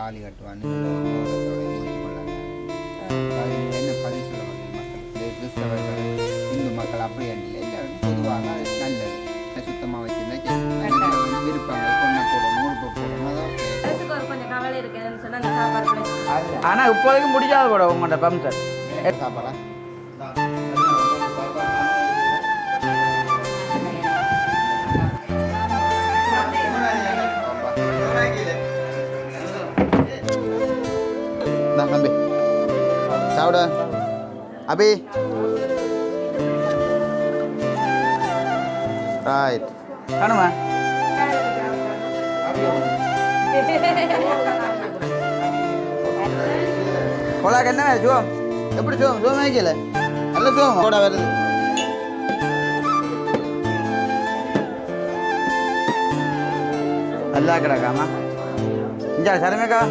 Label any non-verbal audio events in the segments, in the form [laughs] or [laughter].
தாலி கட்டுவான்னு என்ன பதில் சொல்ல மக்கள்? கிறிஸ்தவர்கள் இந்து மக்கள் அப்படி இல்லை பொதுவாக அது நல்லது. சுத்தமாக வச்சிருந்தா விருப்பங்கள் கொண்டை போடணும் போடணும் ஆனால் இப்போதைக்கு முடியாத போட உங்கள்கிட்ட பம்சர் சாப்பாடா? சாப்பிட அபி ரைட் காணுமா கொலாக்கு என்ன சுவம் எப்படி சுவம் சுவம் வைக்கல நல்ல சுவம் கூட வருது நல்லா கிடக்காமா இஞ்சா சரமேக்கா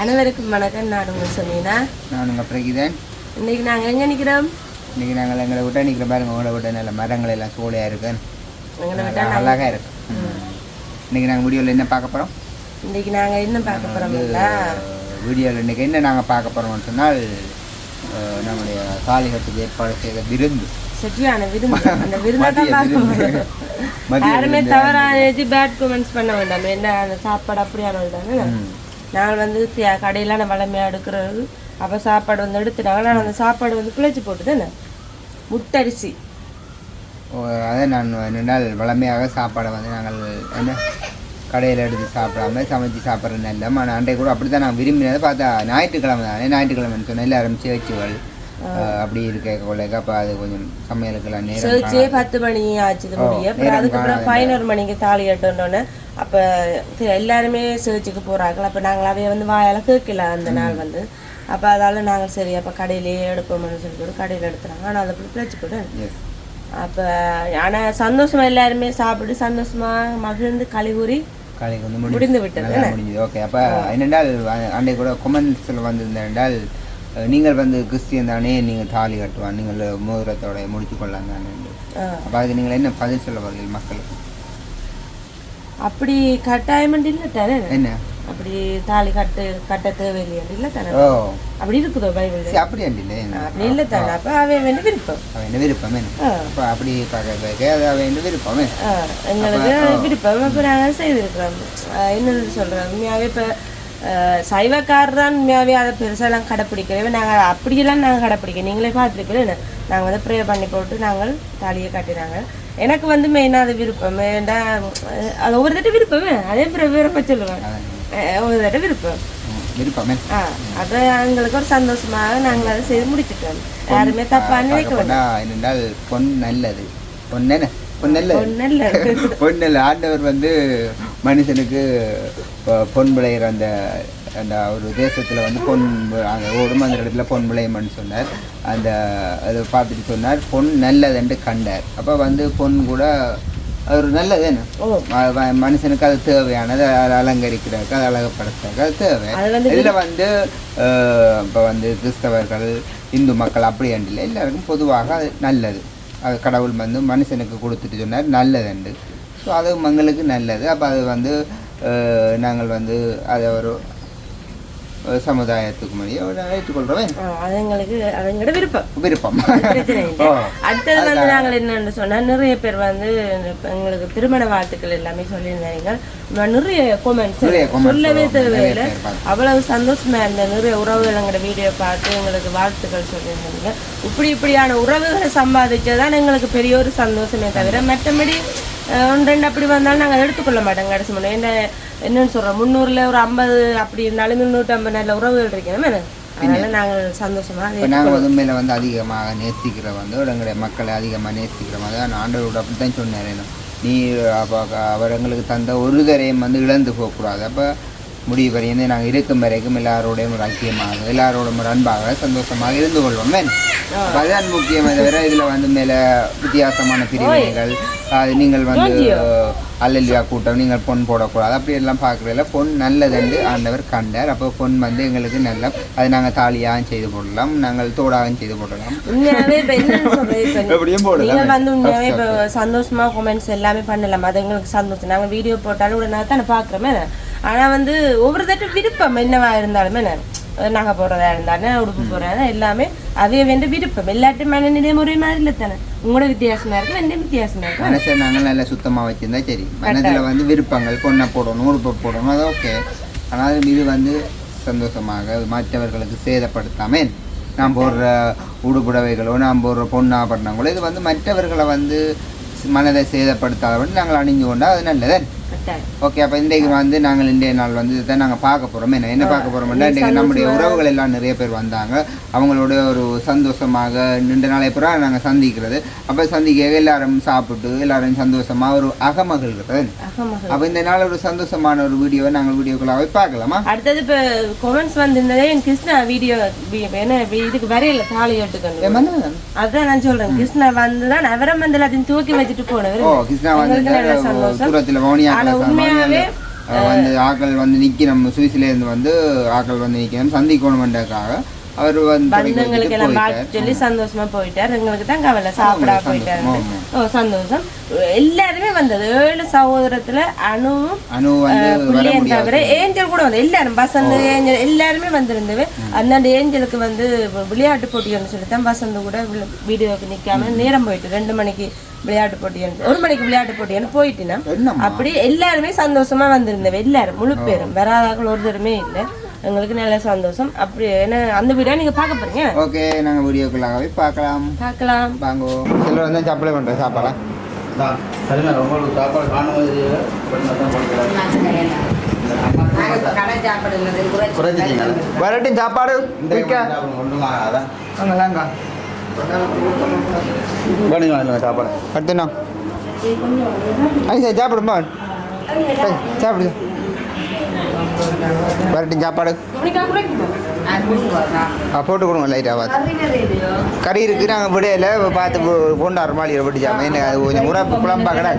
அனைவருக்கும் வணக்கம். நான் உங்க சொன்னீங்கன்னா நான் உங்கள் பிரகிதன். இன்னைக்கு நாங்கள் எங்கே நிற்கிறோம்? இன்னைக்கு நாங்கள் எங்களை விட்டா நிற்கிற பாருங்க உங்களை விட்ட நல்ல மரங்கள் எல்லாம் சோலையாக இருக்கு அழகாக இருக்கு இன்னைக்கு நாங்கள் வீடியோவில் என்ன பார்க்க போகிறோம் இன்னைக்கு நாங்கள் என்ன பார்க்க போகிறோம்ல வீடியோவில் இன்னைக்கு என்ன நாங்கள் பார்க்க போகிறோம்னு சொன்னால் நம்முடைய காளிகத்துக்கு ஏற்பாடு செய்த விருந்து. செட்டியான விருந்து. அந்த விருந்தை தான் பார்க்க. போகிறோம் யாருமே எழுதி பேட் கமெண்ட்ஸ் பண்ண வேண்டாம். என்ன அந்த சாப்பாடு அப்படியான தானே ம். நாங்கள் வந்து கடையில நான் வளமையாக எடுக்கிறது. அப்போ சாப்பாடு வந்து எடுத்துட்டாங்க. நான் அந்த சாப்பாடு வந்து பிழைச்சி போட்டு தானே முட்டரிசி. அதை நான் நின்றால் வளமையாக சாப்பாடை வந்து நாங்கள் என்ன கடையில் எடுத்து சாப்பிடாம சமைச்சு சாப்பிட்ற நல்ல ஆனால் அன்றைய கூட அப்படி தான் நான் விரும்பினதை பார்த்தா ஞாயிற்றுக்கிழமை தானே. ஞாயிற்றுக்கிழமைன்னு சொன்னால் எல்லாரும் சேர்ச்சுகள் அப்படி இருக்க கொள்ளைக்கு அப்போ அது கொஞ்சம் சமையலுக்கெல்லாம் நேரம் பத்து மணி ஆச்சு அதுக்கப்புறம் பதினோரு மணிக்கு தாலி கட்டணுன்னே அப்போ எல்லாருமே சேர்ச்சுக்கு போகிறாங்க அப்போ நாங்கள் அவைய வந்து வாயால் கேட்கல அந்த நாள் வந்து. அப்போ அதால நாங்கள் சரி அப்போ கடையிலேயே எடுப்போம்னு சொல்லிட்டு கடையில் எடுத்துறாங்க ஆனால் அதை அப்படி பிழைச்சி போட்டு அப்போ ஆனால் சந்தோஷமா எல்லாருமே சாப்பிட்டு சந்தோஷமா மகிழ்ந்து கழிவுறி முடிந்து விட்டது. முடிஞ்சது. ஓகே அப்போ என்னென்றால் அன்றை கூட கொமெண்ட்ஸில் வந்திருந்தால் நீங்கள் வந்து கிறிஸ்டியன் தானே நீங்கள் தாலி கட்டுவான் நீங்கள் மோதிரத்தோட முடிச்சு கொள்ளலாம் தானே. அப்போ அதுக்கு நீங்கள் என்ன பதில் சொல்ல வரீங்க மக்களுக்கு? அப்படி கட்டாயமண்டி இல்லை தானே என்ன? அப்படி தாலி கட்டு கட்ட தேவையில்லையா? இல்லை தானே அப்படி இருக்குதோ பைபிள்? அப்படி இல்லை அப்படி இல்லை தானே அப்போ அவன் வேண்டி விருப்பம். அவன் விருப்பமே. அப்போ அப்படி அவன் என்ன விருப்பமே எங்களுக்கு விருப்பம். இப்போ நாங்கள் செய்திருக்கிறோம். என்னன்னு சொல்கிறோம் உண்மையாகவே இப்போ சைவக்காரர் தான் உண்மையாகவே அதை பெருசாலாம் கடைப்பிடிக்கிறோம் நாங்கள் அப்படியெல்லாம் நாங்கள் கடைப்பிடிக்க நீங்களே பார்த்துருக்கிறேன் நாங்கள் வந்து ப்ரே பண்ணி போட்டு நாங்கள் தாலியை கட்டினாங்க. எனக்கு வந்து மெயினாக அது விருப்பம். ஏண்டா அது ஒவ்வொரு தட்டு விருப்பமே. அதே பிற விருப்ப சொல்லுவேன். ஒவ்வொரு தட்டு விருப்பம். விருப்பமே ஆ அது எங்களுக்கு ஒரு சந்தோஷமாக நாங்கள் அதை செய்து முடிச்சிட்டோம். யாருமே தப்பாக நினைக்க வேண்டாம் பொன் நல்லது. பொன் என்ன? பொன் நல்லது. ஒன்றும் இல்லை பொன் நல்ல [laughs] ஆண்டவர் வந்து மனுஷனுக்கு பொன் விளையிற அந்த அந்த ஒரு தேசத்தில் வந்து பொன் அந்த ஓடும் அந்த இடத்துல பொன் விளையும்னு சொன்னார். அந்த அதை பார்த்துட்டு சொன்னார் பொன் நல்லதுன்ட்டு கண்டார். அப்போ வந்து பொன் கூட அது ஒரு நல்லது என்ன மனுஷனுக்கு அது தேவையானது அதை அலங்கரிக்கிறதுக்கு அதை அழகுப்படுத்துறதுக்கு அது தேவை. இதில் வந்து இப்போ வந்து கிறிஸ்தவர்கள் இந்து மக்கள் அப்படி இல்லை. எல்லாருக்கும் பொதுவாக அது நல்லது. அது கடவுள் வந்து மனுஷனுக்கு கொடுத்துட்டு சொன்னார் நல்லதுண்டு ஸோ அது மங்களுக்கு நல்லது. அப்போ அது வந்து நாங்கள் வந்து அதை ஒரு சமுதாயத்துக்கு எங்களோட விருப்பம். விருப்பம். அடுத்தது வந்து நாங்கள் என்னன்னு சொன்னா நிறைய பேர் வந்து எங்களுக்கு திருமண வாழ்த்துக்கள் எல்லாமே சொல்லியிருந்தாங்க. நிறைய கொமெண்ட்ஸ் சொல்லவே. தேவையில்லை. அவ்வளவு சந்தோஷமா இருந்த நிறைய உறவுகள் எங்களோட வீடியோ பார்த்து எங்களுக்கு வாழ்த்துக்கள் சொல்லியிருந்தாங்க. இப்படி இப்படியான உறவுகளை சம்பாதிச்சதான் எங்களுக்கு பெரிய ஒரு சந்தோஷமே தவிர மற்றபடி ஒன்று ரெண்டு அப்படி வந்தாலும் நாங்கள் எடுத்துக்கொள்ள மாட்டோம் கடைசி முன்னே என்ன என்னன்னு சொல்றோம் முந்நூறுல ஒரு ஐம்பது அப்படி இருந்தாலும் முந்நூற்றி ஐம்பது நல்ல உறவுகள் இருக்கணும் என்ன? அதனால நாங்கள் சந்தோஷமா நாங்கள் வந்து உண்மையில வந்து அதிகமாக நேசிக்கிற வந்து எங்களுடைய மக்களை அதிகமாக நேசிக்கிற மாதிரி தான் ஆண்டவரோட அப்படி தான் சொன்னார் என்ன நீ அவர் எங்களுக்கு தந்த ஒரு தரையும் வந்து இழந்து போகக்கூடாது அப்போ முடிவு வரையும் நாங்கள் இருக்கும் வரைக்கும் எல்லாரோடையும் ஒரு ஐக்கியமாக எல்லாரோடும் ஒரு அன்பாக சந்தோஷமாக இருந்து கொள்வோம். அதுதான் முக்கியம். தவிர இதில் வந்து மேலே வித்தியாசமான பிரிவினைகள். அது நீங்கள் வந்து அல்லல்லியா கூட்டம் நீங்கள் பொன் போடக்கூடாது. அப்படி எல்லாம் பார்க்குறதுல பொன் நல்லதுண்டு ஆண்டவர் கண்டார். அப்போ பொன் வந்து எங்களுக்கு நல்ல அது நாங்கள் தாலியாகவும் செய்து போடலாம் நாங்கள் தோடாகவும் செய்து போடலாம். [laughs] எப்படியும் போடலாம். வந்து உண்மையாவே இப்ப சந்தோஷமா கமெண்ட்ஸ் எல்லாமே பண்ணலாம். அது எங்களுக்கு சந்தோஷம். நாங்க வீடியோ போட்டாலும் உடனே தானே பாக்குறோமே ஆனா வந்து ஒவ்வொரு தட்டு விருப்பம் என்னவா இருந்தாலுமே என்ன நகை போடுறதா இருந்தாலும் உடுப்பு போடுறதா எல்லாமே அவைய வேண்ட விருப்பம். எல்லாட்டும் மனநிலை முறை மாதிரி இல்லை தானே. உங்களோட வித்தியாசமா இருக்கு எந்த வித்தியாசமா இருக்கு. மனசை நாங்கள் நல்லா சுத்தமாக வச்சிருந்தா சரி. மனதில் வந்து விருப்பங்கள் பொண்ணை போடணும் உடுப்பை போடணும் அது ஓகே. ஆனால் இது வந்து சந்தோஷமாக மற்றவர்களுக்கு சேதப்படுத்தாமல் நான் போடுற உடுப்புடவைகளோ நான் போடுற பொண்ணாபரணங்களோ இது வந்து மற்றவர்களை வந்து மனதை சேதப்படுத்தாதபடி நாங்கள் அணிஞ்சு கொண்டா அது நல்லதே. கட்டாயம். ஓகே அப்போ இன்றைக்கு வந்து நாங்கள் இன்றைய நாள் வந்து இதை நாங்கள் பார்க்க போகிறோம் என்ன என்ன பார்க்க போகிறோம்னா இன்றைக்கு நம்முடைய உறவுகள் எல்லாம் நிறைய பேர் வந்தாங்க. அவங்களோட ஒரு சந்தோஷமாக நின்ற நாளை பூரா நாங்கள் சந்திக்கிறது. அப்போ சந்திக்க எல்லாரும் சாப்பிட்டு எல்லாரும் சந்தோஷமாக ஒரு அகமகள். அப்போ இந்த நாள் ஒரு சந்தோஷமான ஒரு வீடியோவை நாங்கள் வீடியோக்குள்ளாவே பார்க்கலாமா? அடுத்தது இப்ப கொமெண்ட்ஸ் வந்திருந்ததே என் கிருஷ்ணா வீடியோ என்ன இதுக்கு வரையில தாலி ஏமாந்தா? அதான் நான் சொல்றேன். கிருஷ்ணா வந்துதான் அவரம் வந்து எல்லாத்தையும் தூக்கி வச்சுட்டு போனவர் கிருஷ்ணா வந்து. தூரத்தில் மௌனியா ஆனா உண்மையாவே வந்து ஆக்கள் வந்து நிற்கணும் சுவிஸ்லேருந்து வந்து ஆக்கள் வந்து நிற்கணும் சந்திக்கணுமென்றதுக்காக அவர் வந்து எல்லாம். பார்த்து சொல்லி சந்தோஷமா போயிட்டார். எங்களுக்கு தான் கவலை சாப்பிடா போயிட்டாரு. ஓ சந்தோஷம். எல்லாருமே வந்தது. ஏழு சகோதரத்துல அணுவும் புள்ளியன் முடியாது. தவிர ஏஞ்சல் கூட வந்து எல்லாரும் வசந்த் ஏஞ்சல் எல்லாருமே வந்திருந்தது. அந்த ஏஞ்சலுக்கு வந்து விளையாட்டு போட்டின்னு சொல்லி தான் வசந்த் கூட வீடியோக்கு நிக்காம நேரம் போயிட்டு ரெண்டு மணிக்கு. விளையாட்டு போட்டின்னு ஒரு மணிக்கு விளையாட்டு போட்டின்னு போயிட்டுனா அப்படி எல்லாருமே சந்தோஷமா வந்திருந்தவ எல்லாரும் முழு பேரும். வராதாக்கள் ஒருத்தருமே இல்லை. எங்களுக்கு நல்ல சந்தோஷம். அப்படி என்ன அந்த வீடியோ நீங்க பார்க்க போறீங்க? ஓகே நாங்கள் வீடியோக்குள்ளாகவே பார்க்கலாம். பார்க்கலாம். வாங்கோ. சிலர் வந்து சப்ளை பண்ணுறேன் சாப்பாடா? சாப்பாடு குறைச்சிட்டீங்களா? வரட்டும் சாப்பாடு இந்த கொண்டு வாங்க பண்ணி வாங்க சாப்பாடு. அடுத்துண்ணா. ஐ சார் சாப்பிடுமா சாப்பிடு. வரட்டும் சாப்பாடு. ஆ போட்டு கொடுங்க லைட்டாக பார்த்து கறி இருக்கு நாங்கள் விடையில பார்த்து கொண்டு வர மாதிரி விட்டு சாப்பிட. என்ன அது கொஞ்சம் உரப்பு குழம்பா கடை.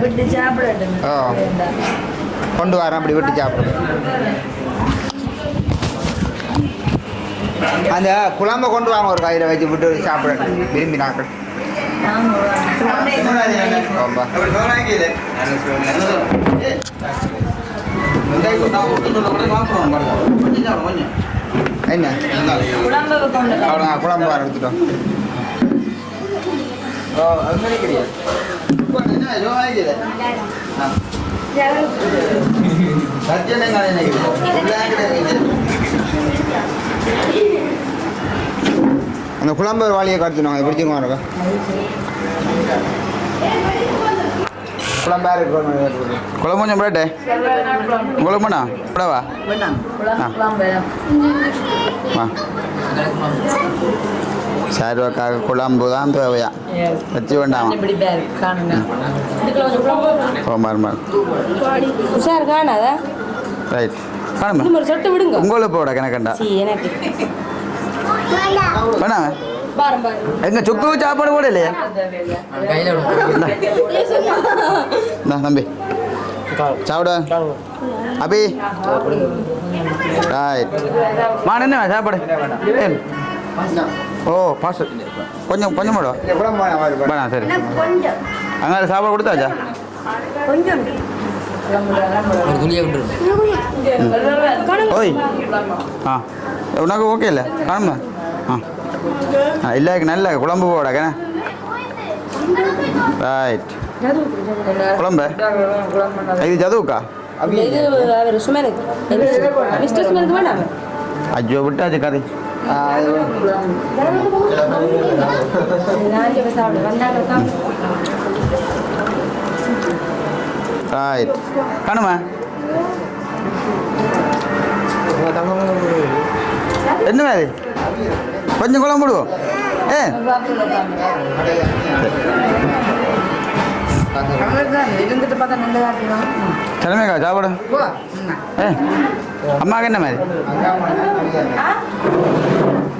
ஓ கொண்டு வரேன் அப்படி விட்டு சாப்பிடு. அந்த குழம்ப கொண்டு வாங்க ஒரு கையில் வச்சு விட்டு சாப்பிட விரும்பி நாக்கள் என்ன? குழம்பு வர எடுத்துட்டோம். சத்தியம் அது அந்த குழம்பு வாளியை கடத்தினோம் பிடிச்சிருக்கோம் இருக்கா குழம்பா இருக்கு குழம்பு கொஞ்சம் பிளேட்டு? உங்களுக்கு பண்ணா கூடவா வா. சரி அக்காவுக்கு குழம்பு தான் தேவையா? வச்சு வேண்டாம்? ஓமார் உஷார் காணாதா? ரைட் காணுமா சொட்டு விடுங்க. உங்களுக்கு போட கணக்கண்டா. எனக்கு. வேணாம். பாரம் பாரு எங்க சுக்கு சாப்பாடு கூட இல்லையா இந்தா, தம்பி. சாப்பிட. அபி. ரைட் மா என்ன சாப்பாடு? ஓ பாஸ் கொஞ்சம் கொஞ்சம் வேணாம். வேணாம் சரி. அங்கே சாப்பாடு கொடுத்தாச்சா? ஓய். ஆ. உனக்கு ஓகே இல்லை? காணுமா ஆ. ஆ இல்லை நல்ல குழம்பு போட கண்ணா. ரைட் குழம்பு? இது ஜதுவுக்கா? ஐயோ விட்டாச்சு கதை. ரைட் காணுமா என்ன மாதிரி கொஞ்சம் குழம்பு விடுவோம் ஏ தலைமைக்கா சாப்பிடு ஏ அம்மாவுக்கு என்ன மாதிரி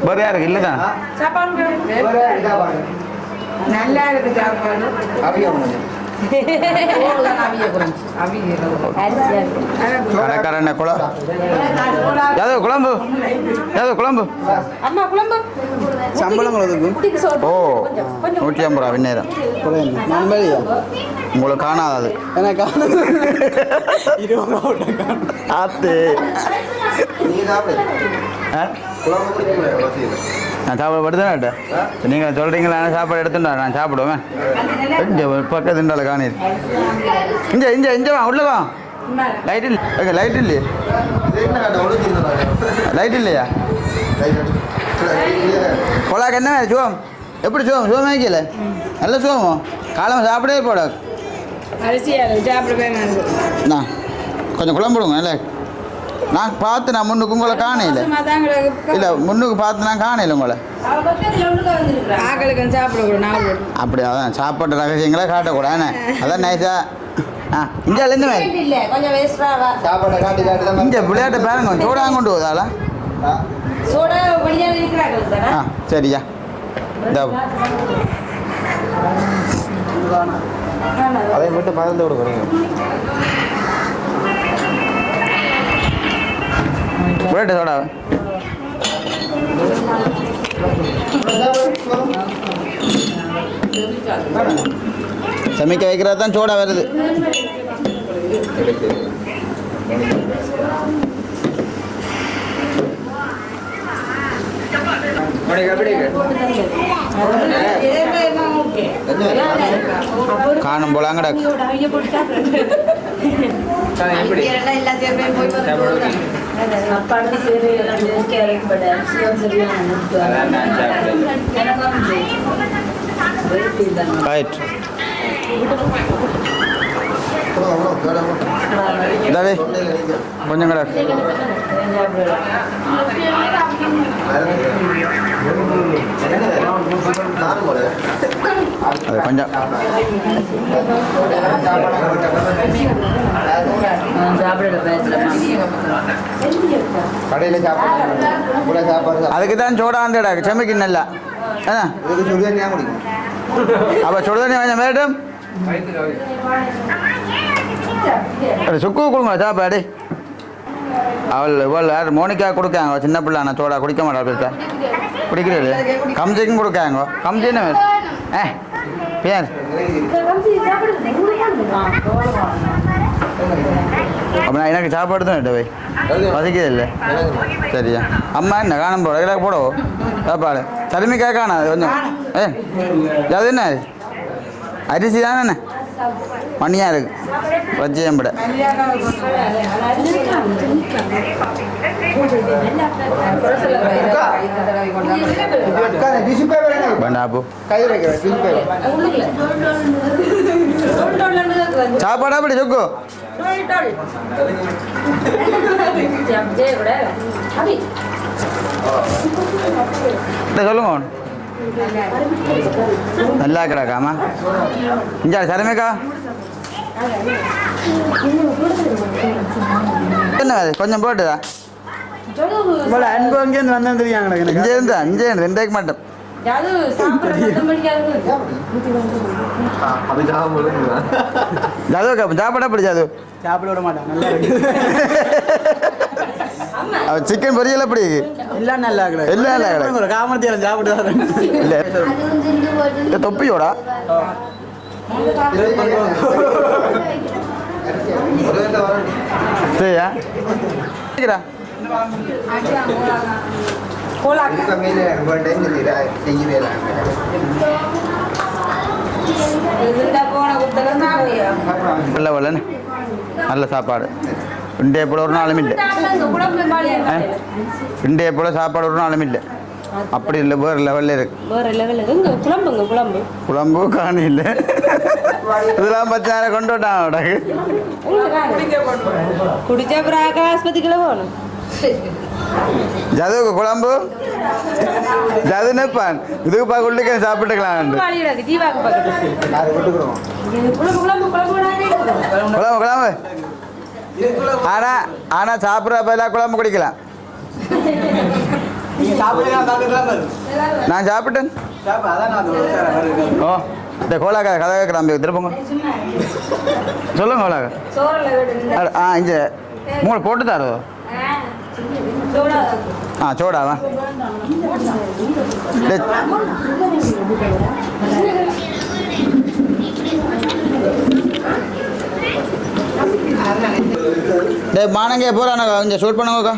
வேறு யாருக்கு இல்லை தான் நல்லா இருக்கு சாப்பாடு கடைக்காரன் குழம்பு. யாதவ் குழம்பு. யாதவ் குழம்பு. சம்பளம் கொடுக்கும் குட்டிக்கு சோறு. ஓ நூற்றி ஐம்பது ரூபா விண்ணேரம். உங்களுக்கு காணாது அது. எனக்கு ஆத்து? நான் சாப்பாடு படுத்தேன் நீங்கள் சொல்கிறீங்களா சாப்பாடு எடுத்துட்டா நான் சாப்பிடுவேன் இங்கே பக்கத்து இண்டால காணி இங்கே இங்கே இங்கே வா உள்ள வா. லைட் இல்லை. ஓகே லைட் இல்லையே? லைட் இல்லையா? கொலாக்கு என்ன சுவம் எப்படி சுவம் சுவம் வைக்கல நல்ல சுவமோ காலமாக சாப்பிடவே போட. அரிசியா சாப்பிடவே நான் கொஞ்சம் குழம்பு விடுங்க இல்லை நான் பார்த்து நான் முன்னுக்கு உங்களை காணையில் இல்லை முன்னுக்கு பார்த்து நான் காணையில் உங்களை. அப்படி அதான் சாப்பாட்டு ரகசியங்களே காட்டக்கூடாது அதான் நைஸா ஆ. இங்கே இந்த மாதிரி? இல்ல கொஞ்சம் வேஸ்டாவா சாப்பாடை காட்டி காட்டி தான் இங்கே விளையாட்டு பாருங்க சூடாக கொண்டு தானே ஆ. சரியா அதை மட்டும் மறந்து விடுங்க விளையாட்டு சோடா சமைக்க வைக்கிறது தான் சோடா வருது. காணும் போல அங்கடா எப்படி? அப்பாடுக்கு சரி கேள்விப்பட சிவம் சரியான ரைட் இதாவே கொஞ்சம் கடை அது கொஞ்சம். கடையில் சாப்பாடு சாப்பாடு. அதுக்கு தான் சோடா ஆண்டடா செமைக்கு நல்லா குடிக்கும் அப்போ சுடுதண்ணி கொஞ்சம் மேடம். அட சுக்கு கொடுங்க சாப்பாடு அவள் இவள் யார்? மோனிக்கா கொடுக்காங்க சின்ன பிள்ளை நான் சோடா குடிக்க மாட்டா பெருசா குடிக்கிறது கம்சிக்கும் கொடுக்காங்க. வேணும்? ஏ பேர். அப்போ நான் எனக்கு சாப்பாடு தான் இட்ட வை பசிக்குது இல்லை. சரியா. அம்மா என்ன காணும் போட கிடக்கு போடவோ? சாப்பாடு. தருமிக்கா காணாது கொஞ்சம். ஏ அது என்ன? அரிசி தானே? மணியாக இருக்கு வச்சியம்பிட டிஷ்யூ பேப்பர் என்ன வேண்டாப்போ சாப்பாடு அப்படி சொக்கு? சொல்லுங்க. நல்லா கிடக்காமா இஞ்சா சரமேக்கா என்ன கொஞ்சம் போட்டுதா? அன்பு அங்கேருந்து வந்தேன் தெரியாங்க எனக்கு? இங்கே இருந்தா இங்கே மட்டும். ஜாதவக்கா சாப்பாடு அப்படி ஜாது சாப்பிட விட மாட்டான் [laughs] சிக்கன் பொரியல் அப்படி எல்லாம் நல்லா கிடக்கு எல்லாம் நல்லா. ஒரு காமத்தியால சாப்பிட்டு தான் இல்லை. தொப்பியோடா? சரியா? வெள்ளை வெள்ளன்னு நல்ல சாப்பாடு. இன்றைய போல ஒரு நாளும் இல்லை. இன்றைய போல சாப்பாடு ஒரு நாளும் இல்லை. அப்படி இல்லை வேறு லெவலில் இருக்கு. வேற குழம்புங்க குழம்பு. குழம்பு காணி இல்லை. இதெல்லாம் பத்து நேரம் கொண்டு விட்டான் உடக்கு குடிச்ச ஆஸ்பத்திரிக்குள்ள போகணும். ஜதுவுக்கு குழம்பு? ஜது நிற்பான். இதுக்கு பார்க்க உள்ளுக்கே சாப்பிட்டுக்கலாம் குழம்பு குழம்பு. குழம்பு விடாதே இருக்கும். குழம்பு குழம்பு குடிக்கலாம். நான் சாப்பிட்டேன். ஓ இந்த கோலாக்கா கதை கேட்குறான் திருப்பங்க சொல்லுங்க கோலாக்கா. அட, ஆ இங்கே மூணு போட்டு தாரோ? ஆ சோடாவா டேய், டேய் மானங்கே போகிறானக்கா இங்கே ஷூட் பண்ணுங்கக்கா.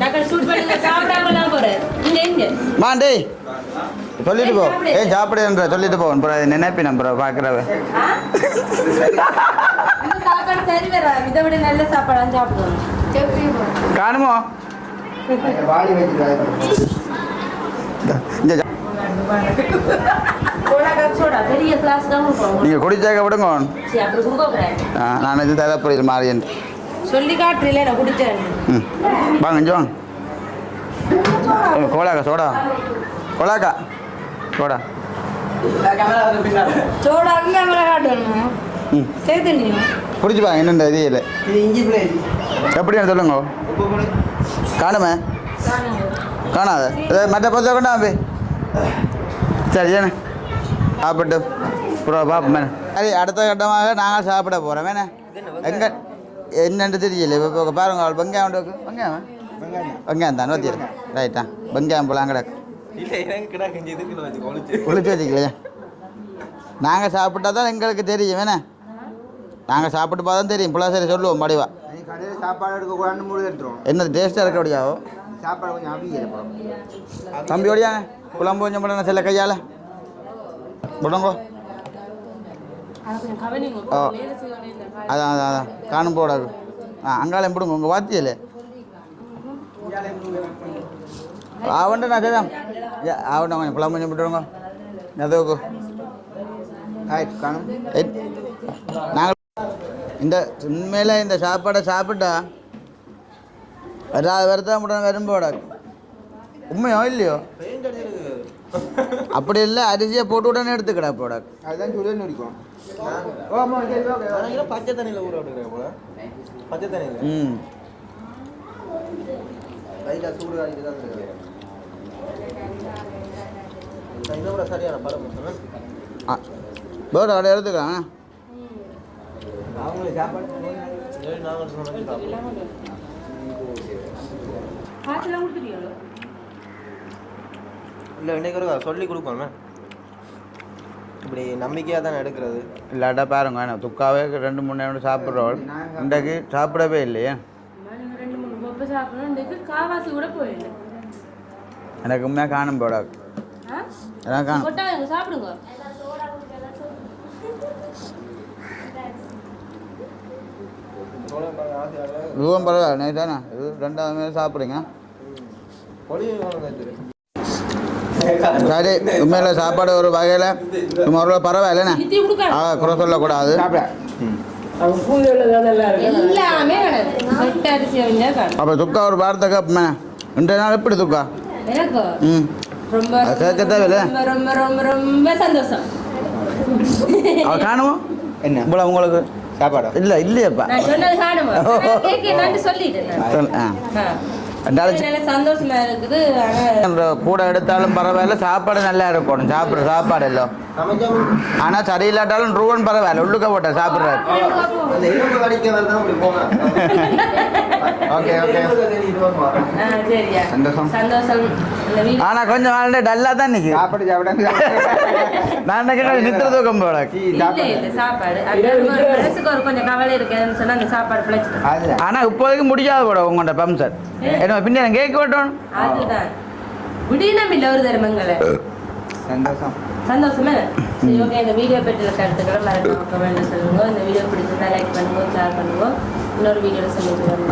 டக்குனு சூட் பண்ணுங்க. சாப்பிடாம நான் போறேன். இங்க இங்க. மா டேய். சொல்லிட்டு போ. ஏய் சாப்பிடுன்ற சொல்லிட்டு போ. அப்புறம் நினைப்பி நம்புற? இந்த சாப்பாடு சரி வராது இதை விட நல்ல சாப்பாடு சாப்பிடுவோம் காணுமோ? நீங்கள் குடிச்சாக்க விடுங்க. நான் இது புரியுது மாறியன் சொல்லி காட்டுறீங்களே நான் குடிச்சேன். ம். வாங்க இங்கே வாங்க. கோலாக்கா சோடா. கோலாக்கா. சோடா. சோடா கேமரா காட்டணும். ம். குடிச்சு என்னென்ன இது இல்லை இஞ்சி எப்படின்னு சொல்லுங்க. காணுமே? காணாத. மற்ற பச்சை கொண்டா போய் சரி ஏண்ணே சாப்பிட்டு புறா பாப்போம் சரி அடுத்த கட்டமாக நாங்கள் சாப்பிட போகிறோம் வேணே எங்கே என்னென்று தெரியல. இப்போ பாருங்க அவள் வெங்காயம் உண்டு இருக்கு. வெங்காயம்? தான் நோத்தி ரைட்டா வெங்காயம் போலாம் கிடக்கு. [laughs] ஒளிச்சு வச்சுக்கலையா? நாங்கள் சாப்பிட்டா தான் எங்களுக்கு தெரியும் வேணே நாங்கள் சாப்பிட்டு பார்த்தா தான் தெரியும். பிள்ளை சரி சொல்லுவோம் மடிவா. சாப்பாடு எடுக்கக்கூடாதுன்னு முடிவு எடுத்துருவோம் என்னது டேஸ்ட்டாக இருக்க முடியாவோ சாப்பாடு கொஞ்சம் அவிக்கிறப்போ தம்பி ஓடியாங்க. குழம்பு கொஞ்சம் பண்ண சில கையால். விடுங்கோ அதான் அதான் அதான். காணும் போடாது ஆ அங்காலையும் பிடுங்க உங்கள் வாத்தியலே ஆவண்ட நான் சரிதான் ஆவண்ட கொஞ்சம் குழம்பு கொஞ்சம் விட்டுருங்க எதோக்கு காணும். நாங்கள் இந்த உண்மையில் இந்த சாப்பாடை சாப்பிட்டா வராது வருத்தம் மட்டும் வரும்போட உண்மையோ இல்லையோ? அப்படி இல்லை அரிசியை போட்டு உடனே எடுத்துக்கடா போட. அதுதான் சொல்லி நடிக்கும் பச்சை தண்ணியில் ஊற விட்டுக்கிறேன் போல. பச்சை தண்ணியில். ம். லைட்டாக சூடு காட்டிட்டு தான் விட சரியான போட கடை எடுத்துக்கலாம் அவங்களுக்கு சாப்பாடு நாங்கள் சொன்னது சாப்பிடுவோம் காசுலாம் கொடுத்துட்டீங்களோ இல்லை இன்னைக்கு ஒரு சொல்லி கொடுப்போமே இப்படி நம்பிக்கையாக தானே எடுக்கிறது. இல்லாட்டா பாருங்க நான் துக்காவே ரெண்டு மூணு நேரம் சாப்பிட்றோம். இன்றைக்கு சாப்பிடவே இல்லையே. நாங்கள் ரெண்டு மூணு பொப்பை சாப்பிடணும். இன்றைக்கு காவாசி கூட போயிடல எனக்கு உண்மையாக காணும் போட எனக்கு காணும்? சாப்பிடுங்க. இதுவும் பரவாயில்ல நைட் தானே இது ரெண்டாவது சாப்பிட்றீங்க. சரி உண்மையில் சாப்பாடு ஒரு வகையில் ஒரு பரவாயில்லண்ணே ஆ குறை சொல்லக்கூடாது. அப்போ துக்கா ஒரு வாரத்துக்கு அப்பமே இன்றைய நாள் எப்படி துக்கா ம். கேட்க தேவையில்ல. ரொம்ப ரொம்ப ரொம்ப சந்தோஷம். அவ காணுமோ? என்ன? இவ்வளோ உங்களுக்கு? சாப்பாடா? இல்லை இல்லையப்பா. ரெண்டாவது அந்த கூட எடுத்தாலும் பரவாயில்ல சாப்பாடு நல்லா இருக்கணும். சாப்பிட்ற சாப்பாடு எல்லாம். ஆனால் சரியில்லாட்டாலும் ரூவன் பரவாயில்ல. உள்ளுக்க போட்டேன் சாப்பிட்றாரு. அந்த எலும்பு கடிக்கிறது தான் அப்படி போங்க ஓகே ஓகே. ஆ, சரியா. சந்தோஷம். சந்தோஷம். இந்த வீடு ஆனால் கொஞ்சம் வாழ்ந்த டல்லாக தான் நிற்கி சாப்பாடு சாப்பிட நான் நினைக்கிறேன் நித்திர தூக்கம் போல. இல்ல இல்ல சாப்பாடு. அது ஒரு மனசுக்கு ஒரு கொஞ்சம் கவலை இருக்குன்னு சொன்னா அந்த சாப்பாடு பிழைச்சிடும். அது ஆனால் இப்போதைக்கு முடியாது போட உங்கள்கிட்ட பம்சர் என்ன பின்ன கேட்க விட்டோம் அதுதான். விடினம் இல்ல ஒரு தர்மங்களை. சந்தோஷம். சந்தோஷமா. சரி ஓகே இந்த வீடியோ பெற்றில் கருத்துக்களை மறக்காம கமெண்ட்ல சொல்லுங்க. இந்த வீடியோ பிடிச்சிருந்தா லைக் பண்ணுங்க ஷேர் பண்ணுங்க. இன்னொரு வீடியோவில் சந்திக்கிறோம்.